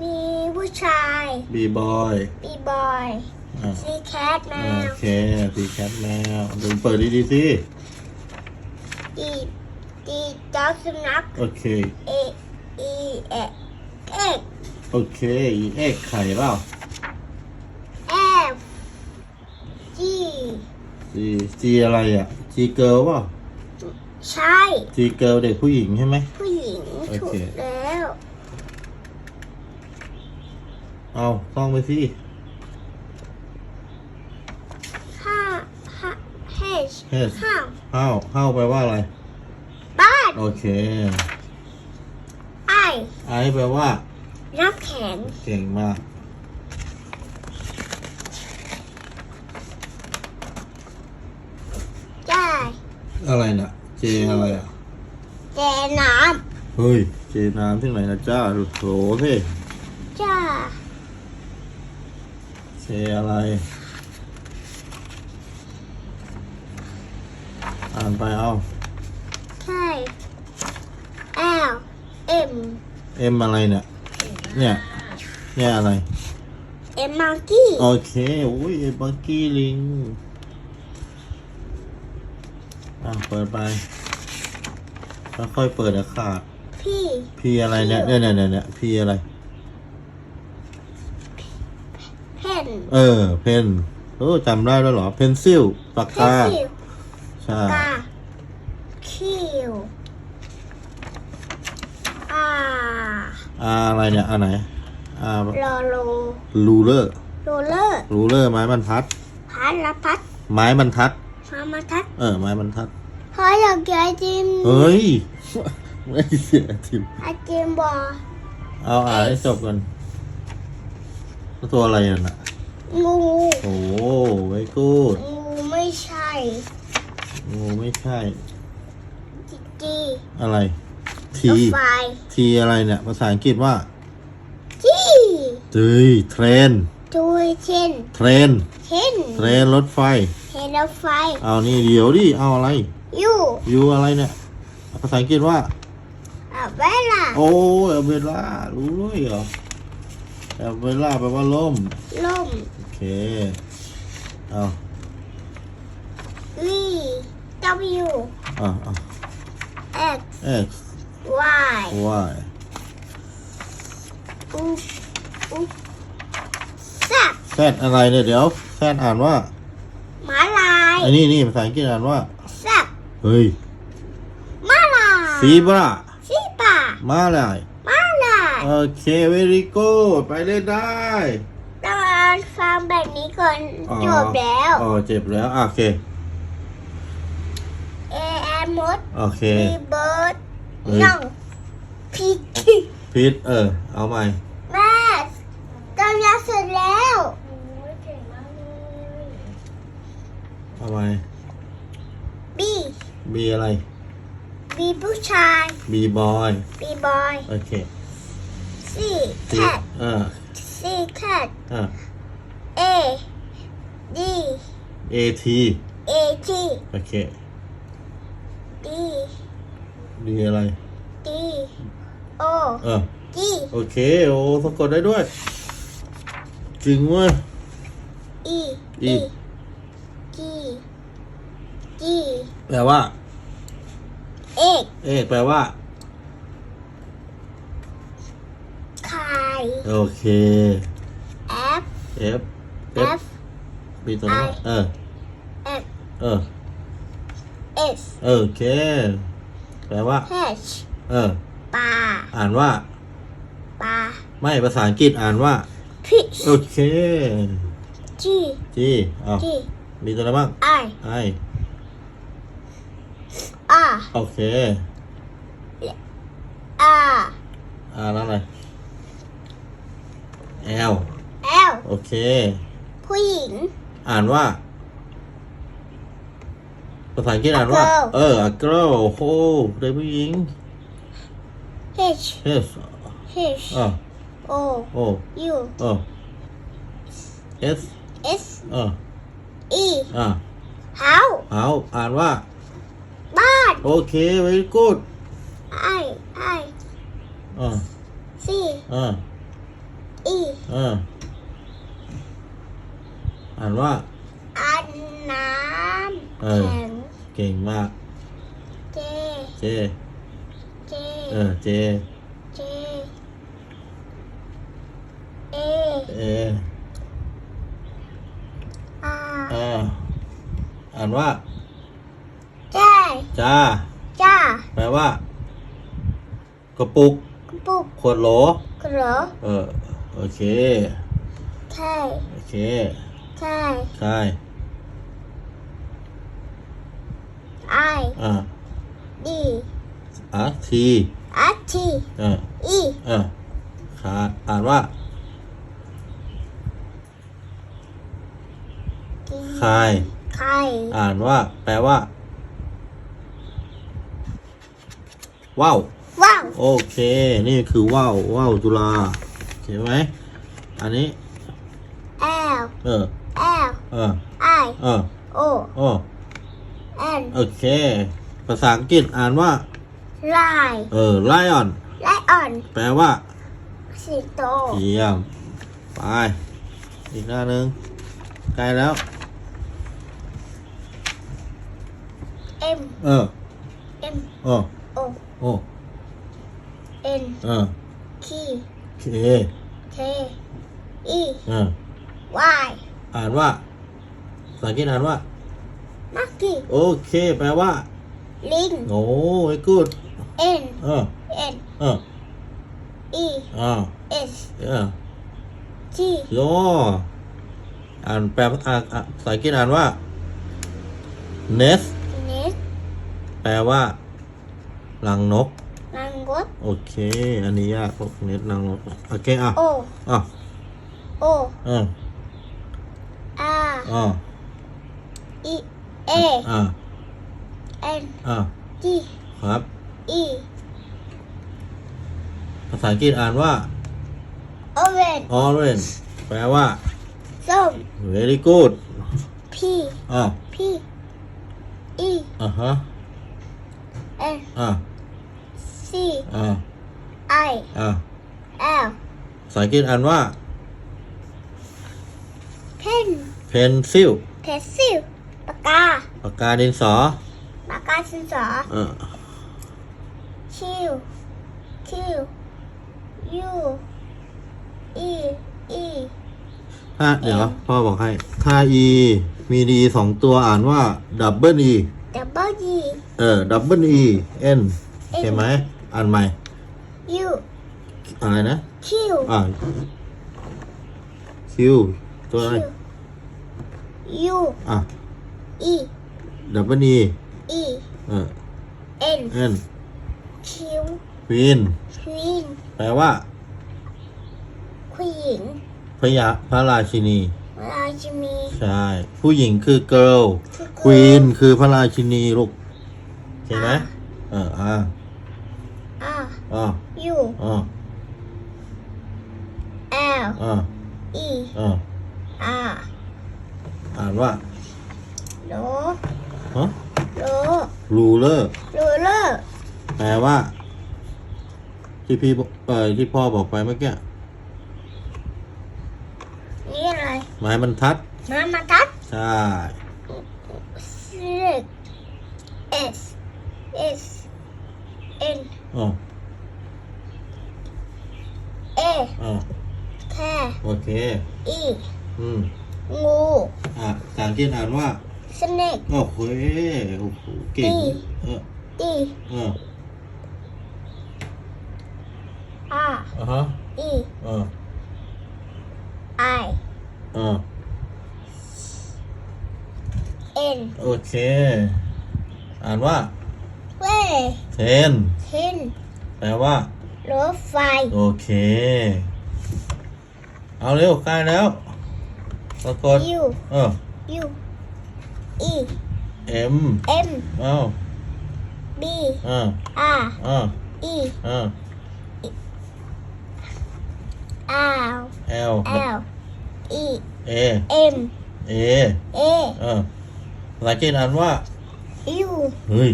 มีผู้ชายบีบอย B boy อะ C cat แมโอวเคสีแคทแมวดูเปิดดีๆสิ E D dog สุนัขโอเค A E E X โอเคอีเอ็กไข่เปล่า F G จีจีอะไรอะจีเกิลเปล่าใช่จีเกิลเด็กผู้หญิงใช่ไหม ผู้หญิงโอถูเคกแล้ว เอาต้องไปสิ ห้าห้า H เฮ้ยห้าเข้าเข้าไปลว่าอะไร บ้านโอเค I ไอซ์แปลว่า น้ำแข็งเก่งมากได้อะไรน่ะ เจอะไรอะแจน้เฮ้ย เจน้ำที่ไหนนะจ้าดูโถสิำจ้า เจอะไร อ่านไปเอาใช่ L M เอ็มอะไรเนี่ย เนี่ย เนี่ยอะไร M monkey โอเคอุ้ยเอ็มบักกี้ลิง อะเปิดไป ค่อยๆเปิดอะขาด P พีอะไรเนี่ยเนี่ยเนี่ยเนี่ยเนี่ยพีอะไร pen เออ เพนโอ้จำได้แล้วเหรอ เพนซิลปากกา pencil ใช่ กา Q R อาอะไรเนี่ยอันไหนอาลอโลลูเลอร์โรเลอร์ลูเลอร์ไม้บรรทัด พัดละพัดไม้บรรทัดมามาทัดเออ ไม้บรรทัด พออยากกินไอติมเฮ้ย ไม่เสียทิมไอติมบอเอาอ่านให้จบก่อนตัวอะไรน่ะ งูโอ้ไว้กูดงูไม่ใช่งูไม่ใช่จิจีอะไรรทีถไฟทีอะไรเนี่ย ภาษาอังกฤษว่าจีจีเทรนดูเช่น เทรน เช่นเทรนรถไฟ เห็นรถไฟเอานี่เดี๋ยวดิ เอาอะไรอยู่ยูอะไรเนี่ย ภาษาอังกฤษว่า อะเวลาโอ้เอลเบล่ารู้ด้วยเหรอเอลเบล่าแปลว่าล่มลมโอ เคเอาวี W อะอะ X x Y y อุอุซะ z อะไรเนี่ยเดี๋ยว z อ่านว่าหมาลายไอ้นี่นี่ภาษาอังกฤษอ่านว่าซะเฮ้ยหมาลายซีบราซีปามาลาย หมาลาย โอเค very good ไปเล่นได้ ต้องอ่านฟังแบบนี้ก่อนอ๋อจบแล้ว อ๋อเจ็บแล้วอะโอเค A M มดโอเค B bird เฮ้ย น้องพีทีพิษเออ เอาใหม่ แม่ตอนยาเสร็จแล้ว เอาใหม่ B B อะไร B ผู้ชาย B boy B boy โอเค C C cat เออ C cat อะ A D A T A T โอเค D D อะไร D O เออ G โอเค โอ้สะกดได้ด้วย จริงเว้ย E E G G แปลว่า เอกเอกแปลว่า ไข่ โอเค F F F F มีตัวนี้ I เออ F เออ S โอเค แปลว่า H เออ ปลาอ่านว่า ปลา ไม่ภาษาอังกฤษอ่านว่า fish โอเค G จีเอา G มีตัวอะไรบ้าง I ไอ R โอเค R อ่านอะไร L L โอเค ผู้หญิง อ่านว่า ภาษาอังกฤษอ่านว่า girl เออ a girl โอ้โหเด็กผู้หญิง H yes H อะ O O U เออ S S เออ E อ่า house เอาอ่านว่า บ้าน โอเค very good I I อ่า C อ่า E อ่า อ่านว่า อันน้เอำอแข็งเก่งมาก เจ เจ เจ เออ เจ เจ เอ เออาอ่าอ่านว่า เจจ้า จ้าแปลว่า กระปุกปุกขวดโหล กระเออ โอเคใช่โอเค ใช่ ใช่ไออ่าดีอะทีอาทีเอออีเออขาอ่านว่าดีคายใครอ่านว่า แปลว่า ว้าวว้าวโอเค นี่คือว่าวว่าวจุฬาโอเคไหม อันนี้แอลเออแอล เออไอเออโอโอ้เอ็นโอเค ภาษาอังกฤษอ่านว่าไลเออ lion และอ่อนแปลว่าสิงโตเยี่ยม ไป อีกหน้าหนึ่งใกล้แล้วเอ็มเออเอ็มเออโอโอ้เอ็นเออคีเคเทอีเออวายอ่านว่า ภาษาอังกฤษอ่านว่ามักกี้โอเค แปลว่า ลิง โอ้ยกูดเอ็นเออเอ็นเอออีอ่าเอสเออทีโยอ่านแปลอ่านอะภาษาอังกฤษอ่านว่า nest เนสแปลว่ารังนกนังกด โอเค อันนี้ยากพวก nest รังนก โอเค อะโออะโอเอออาอะ อีเออะเอ็นอะจีครับ อีภาษาอังกฤษอ่านว่าโอเวน orange แปลว่า ส้ม very good พีอะพีอีอะฮะเอ็นอะซีอะไออะเอลภาษาอังกฤษอ่านว่าเพน pencil เพนซิล ปากกาปากกาดินสอปากกาสินสอเออคิวคิวยูอีอีถ้าเดี๋ยวพ่อบอกให้ ถ้า e มีดีสองตัวอ่านว่า double e ดับเบิลยีเออ double e n เห็นไหมอ่านใหม่ยูอะไรนะคิวอ่า q ตัวอะไรยูอะ อี double e อีเออเอ็น n คิว queen ควีนแปลว่าผู้หญิงพยาพระราชินี ราชินี ใช่ ผู้หญิงคือ girl คือ queen คือพระราชินีลูกเห็นไหมเอออ่าอาอ่ายูอ่าเอลอ่าอีอ่าอาอ่านว่า โลฮะโล ruler โรเลอร์แปลว่า ที่พี่บอกเอ่อที่พ่อบอกไปเมื่อกี้นี่อะไรไม้บรรทัดมามาทัดใช่ Six S S N อ๋อ A อ๋อแค่โอเค E อืมงูอะภาษาอังกฤษ อ่านว่า snake โอ้โหโอ้โหเก่งดีเออ E เออ R อะฮะ E เออ I เออ N โอเค อ่านว่าเว้ย ten เทนแปลว่ารถไฟ โอเค เอาเร็วใกล้แล้วสะกด U เออ U E M M เอา B อ่า R อ่า E อ่า R L L E A M A เอเออภาษาอังกฤษอ่านว่ายูเฮ้ย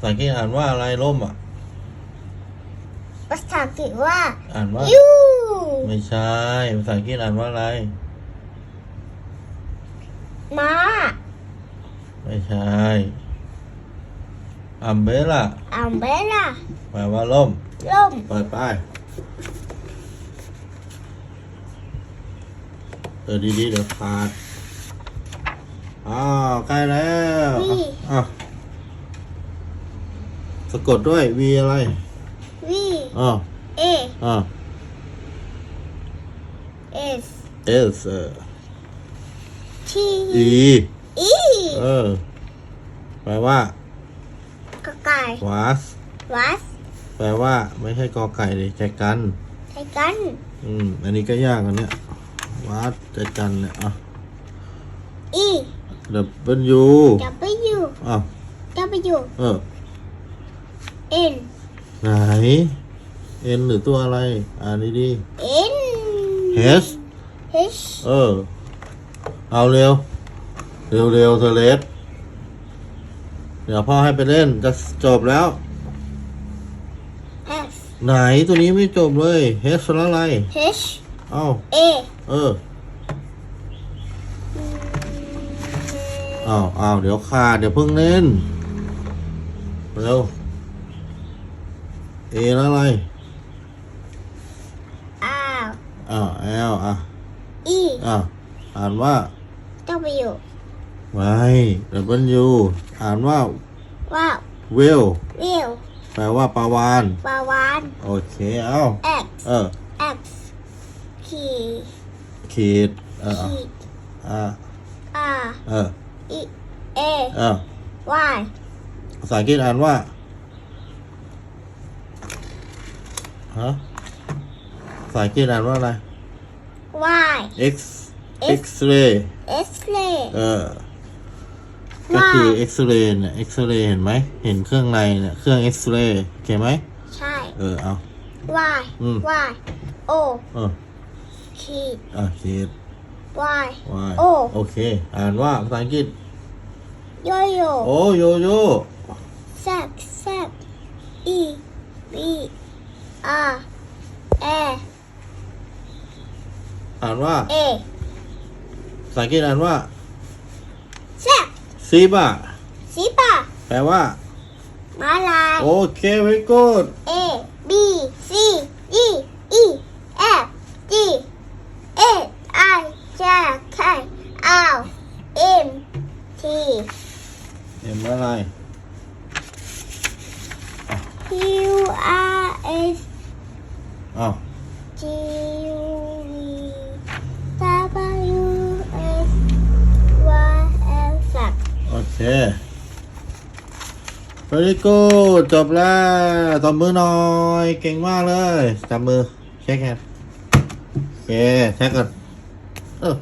ภาษาอังกฤษอ่านว่าอะไรร่มอะ ภาษาอังกฤษว่า อ่านว่ายูไม่ใช่ ภาษาอังกฤษอ่านว่าอะไร ม้า ไม่ใช่อัมเบล่าอัมเบล่าแปลว่าร่ม ล่ม เปิดป้ายเออดีๆเดี๋ยวขาดอ้าวใกล้แล้วอะสะกดด้วย V อะไรวีอ๋อเออ๋อเอส S เออที E อี เออ แปลว่ากไก่ was วัสแปลว่า ไม่ใช่กอไก่เลยใจกัน ไทกันอืม อันนี้ก็ยากอันเนี้ยวัดใจกันเนี่ยอะ อี W ดับเบิลยูอ้าวดับเบิลยูเออเอ็นไหน N หรือตัวอะไร อ่านดีเอ็นๆ H เอชเออ เอาเร็ว เร็วเร็วเธอเลสเดี๋ยวพ่อให้ไปเล่นจะจบแล้วเอสไหนตัวนี้ไม่จบเลย H แล้วอะไรเอชเอ้าเอเอออ้าวอ้าวเดี๋ยวขาดเดี๋ยวเพิ่งเล่นเร็ว A แล้วอะไรอาร์อ้าว L อะอีอ้าวอ่านว่า ดับเบิลยูไว้ W อ่านว่าว้าว Whale วิวแปลว่าปลาวานปาวานโอเคเอ้าเอ็กเออเอ็กขีขีดเออขีด อ่าอาร์เอออีเอเออวายภาษาอังกฤษอ่านว่าฮะภาษาอังกฤษอ่านว่าอะไรวาย X X ray เอ สเลเออก็คือ X ray เนี่ย X ray เห็นไหม เห็นเครื่องในเนี่ยเครื่อง X ray โอเคไหม ใช่ เออเอาวายอืมวายโอเออขีด อะขีดวาย Y โอ้โอเค อ่านว่าภาษาอังกฤษ โยโย่โอโยโย่แซกแซกอีบีอาร์เออ่านว่าเอภาษาอังกฤษอ่านว่าแซก ซีบะสีปะแปลว่า มาลาย โอเค very good A B C D E F G H I J K L M T เห็นอะไร Q R S อ้าว G very good จบแล้วตบมือหน่อย เก่งมากเลยจับมือเช็คแฮนด์โอเคแท็กกันเออ